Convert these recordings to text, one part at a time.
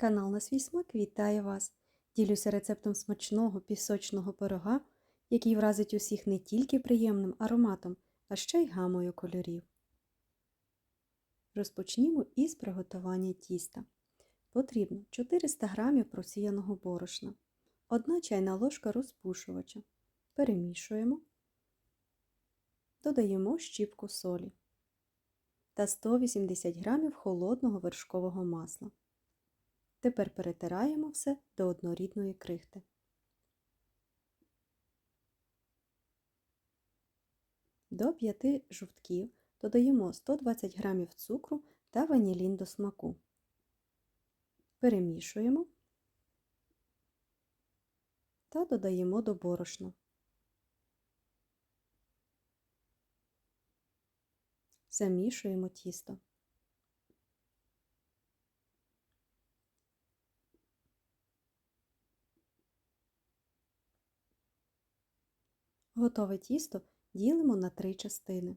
Канал на свій смак вітає вас! Ділюся рецептом смачного пісочного пирога, який вразить усіх не тільки приємним ароматом, а ще й гамою кольорів. Розпочнімо із приготування тіста. Потрібно 400 г просіяного борошна, 1 чайна ложка розпушувача. Перемішуємо, додаємо щіпку солі та 180 г холодного вершкового масла. Тепер перетираємо все до однорідної крихти. До 5 жовтків додаємо 120 г цукру та ванілін до смаку. Перемішуємо та додаємо до борошна. Замішуємо тісто. Готове тісто ділимо на три частини.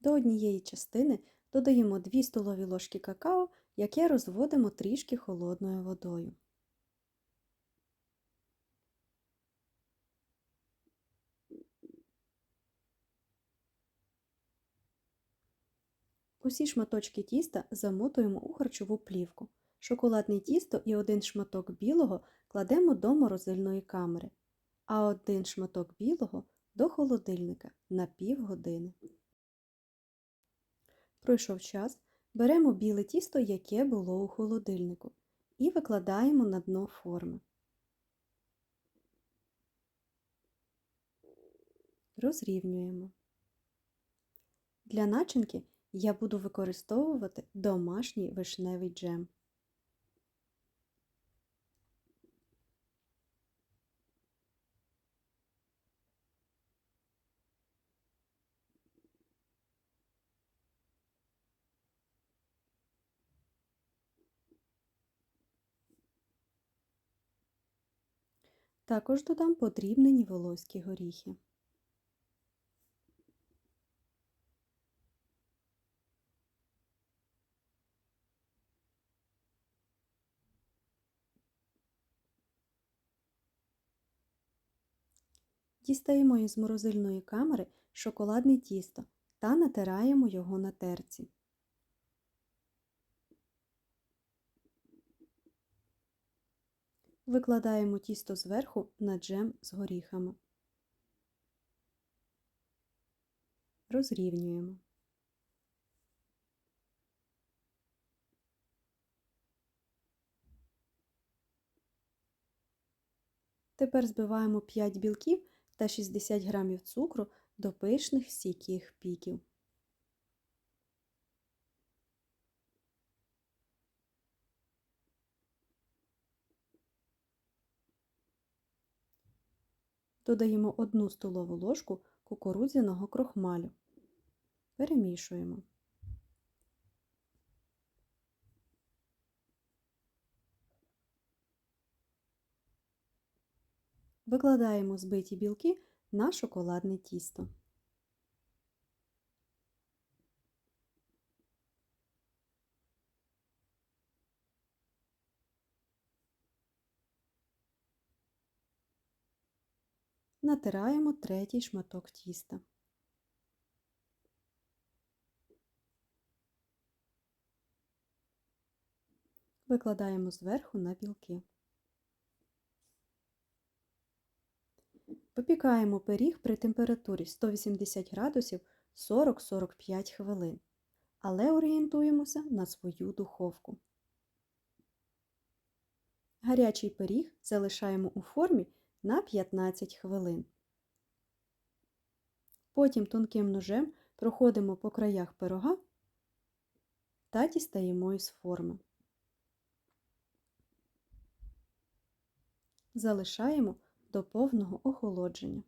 До однієї частини додаємо 2 столові ложки какао, яке розводимо трішки холодною водою. Усі шматочки тіста замотуємо у харчову плівку. Шоколадне тісто і один шматок білого кладемо до морозильної камери, а один шматок білого до холодильника на півгодини. Пройшов час, беремо біле тісто, яке було у холодильнику, і викладаємо на дно форми. Розрівнюємо. Для начинки я буду використовувати домашній вишневий джем. Також додам подрібнені волоські горіхи. Дістаємо із морозильної камери шоколадне тісто та натираємо його на терці. Викладаємо тісто зверху на джем з горіхами. Розрівнюємо. Тепер збиваємо 5 білків та 60 г цукру до пишних стійких піків. Додаємо 1 столову ложку кукурудзяного крохмалю. Перемішуємо. Викладаємо збиті білки на шоколадне тісто. Натираємо третій шматок тіста. Викладаємо зверху на білки. Випікаємо пиріг при температурі 180 градусів 40-45 хвилин, але орієнтуємося на свою духовку. Гарячий пиріг залишаємо у формі на 15 хвилин. Потім тонким ножем проходимо по краях пирога та дістаємо із форми. Залишаємо до повного охолодження.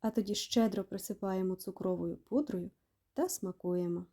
А тоді щедро присипаємо цукровою пудрою та смакуємо.